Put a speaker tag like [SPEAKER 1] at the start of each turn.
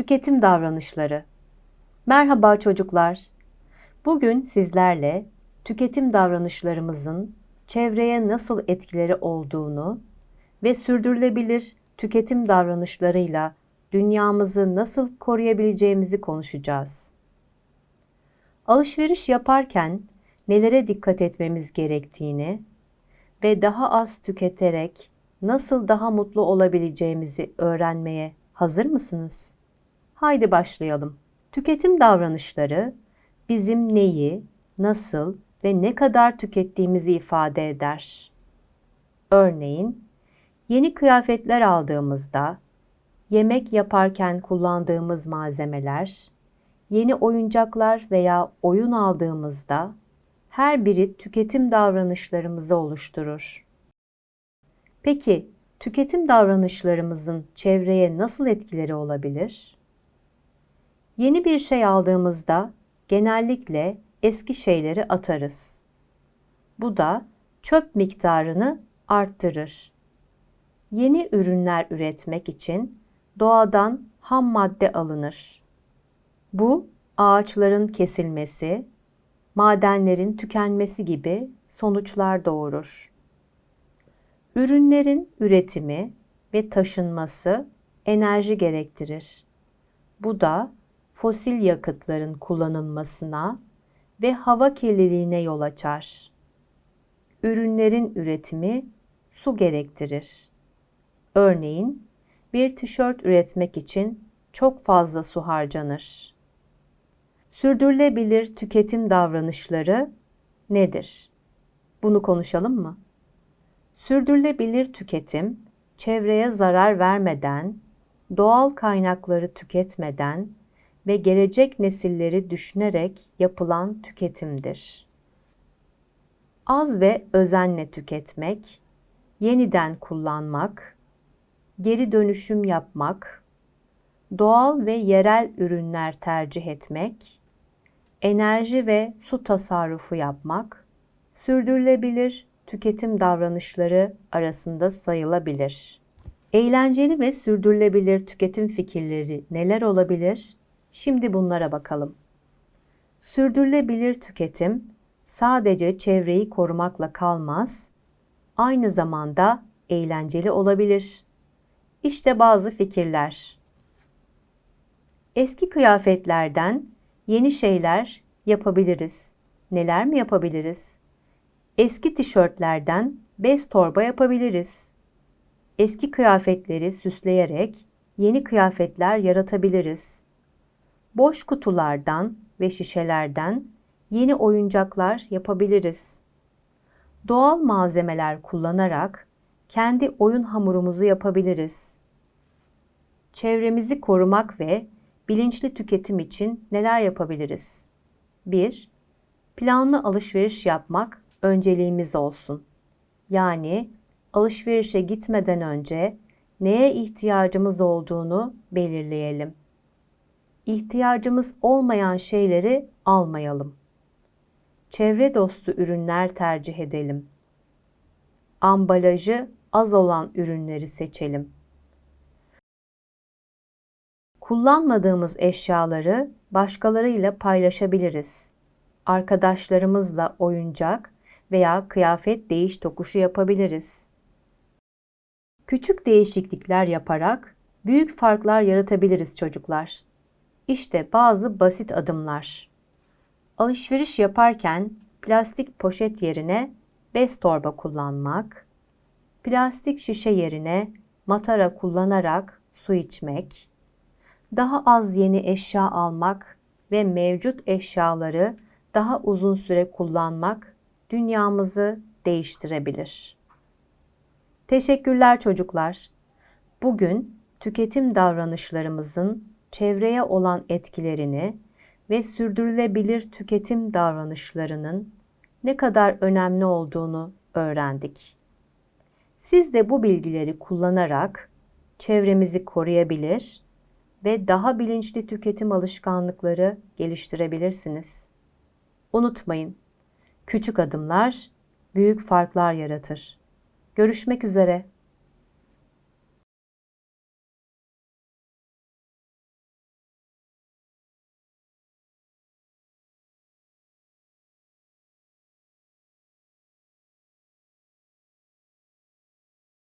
[SPEAKER 1] Tüketim davranışları. Merhaba çocuklar. Bugün sizlerle tüketim davranışlarımızın çevreye nasıl etkileri olduğunu ve sürdürülebilir tüketim davranışlarıyla dünyamızı nasıl koruyabileceğimizi konuşacağız. Alışveriş yaparken nelere dikkat etmemiz gerektiğini ve daha az tüketerek nasıl daha mutlu olabileceğimizi öğrenmeye hazır mısınız? Haydi başlayalım. Tüketim davranışları bizim neyi, nasıl ve ne kadar tükettiğimizi ifade eder. Örneğin, yeni kıyafetler aldığımızda, yemek yaparken kullandığımız malzemeler, yeni oyuncaklar veya oyun aldığımızda her biri tüketim davranışlarımızı oluşturur. Peki, tüketim davranışlarımızın çevreye nasıl etkileri olabilir? Yeni bir şey aldığımızda genellikle eski şeyleri atarız. Bu da çöp miktarını arttırır. Yeni ürünler üretmek için doğadan ham madde alınır. Bu ağaçların kesilmesi, madenlerin tükenmesi gibi sonuçlar doğurur. Ürünlerin üretimi ve taşınması enerji gerektirir. Bu da fosil yakıtların kullanılmasına ve hava kirliliğine yol açar. Ürünlerin üretimi su gerektirir. Örneğin bir tişört üretmek için çok fazla su harcanır. Sürdürülebilir tüketim davranışları nedir? Bunu konuşalım mı? Sürdürülebilir tüketim, çevreye zarar vermeden, doğal kaynakları tüketmeden ve gelecek nesilleri düşünerek yapılan tüketimdir. Az ve özenle tüketmek, yeniden kullanmak, geri dönüşüm yapmak, doğal ve yerel ürünler tercih etmek, enerji ve su tasarrufu yapmak, sürdürülebilir tüketim davranışları arasında sayılabilir. Eğlenceli ve sürdürülebilir tüketim fikirleri neler olabilir? Şimdi bunlara bakalım. Sürdürülebilir tüketim sadece çevreyi korumakla kalmaz, aynı zamanda eğlenceli olabilir. İşte bazı fikirler. Eski kıyafetlerden yeni şeyler yapabiliriz. Neler mi yapabiliriz? Eski tişörtlerden bez torba yapabiliriz. Eski kıyafetleri süsleyerek yeni kıyafetler yaratabiliriz. Boş kutulardan ve şişelerden yeni oyuncaklar yapabiliriz. Doğal malzemeler kullanarak kendi oyun hamurumuzu yapabiliriz. Çevremizi korumak ve bilinçli tüketim için neler yapabiliriz? 1. Planlı alışveriş yapmak önceliğimiz olsun. Yani alışverişe gitmeden önce neye ihtiyacımız olduğunu belirleyelim. İhtiyacımız olmayan şeyleri almayalım. Çevre dostu ürünler tercih edelim. Ambalajı az olan ürünleri seçelim. Kullanmadığımız eşyaları başkalarıyla paylaşabiliriz. Arkadaşlarımızla oyuncak veya kıyafet değiş tokuşu yapabiliriz. Küçük değişiklikler yaparak büyük farklar yaratabiliriz çocuklar. İşte bazı basit adımlar. Alışveriş yaparken plastik poşet yerine bez torba kullanmak, plastik şişe yerine matara kullanarak su içmek, daha az yeni eşya almak ve mevcut eşyaları daha uzun süre kullanmak dünyamızı değiştirebilir. Teşekkürler çocuklar. Bugün tüketim davranışlarımızın çevreye olan etkilerini ve sürdürülebilir tüketim davranışlarının ne kadar önemli olduğunu öğrendik. Siz de bu bilgileri kullanarak çevremizi koruyabilir ve daha bilinçli tüketim alışkanlıkları geliştirebilirsiniz. Unutmayın, küçük adımlar büyük farklar yaratır. Görüşmek üzere.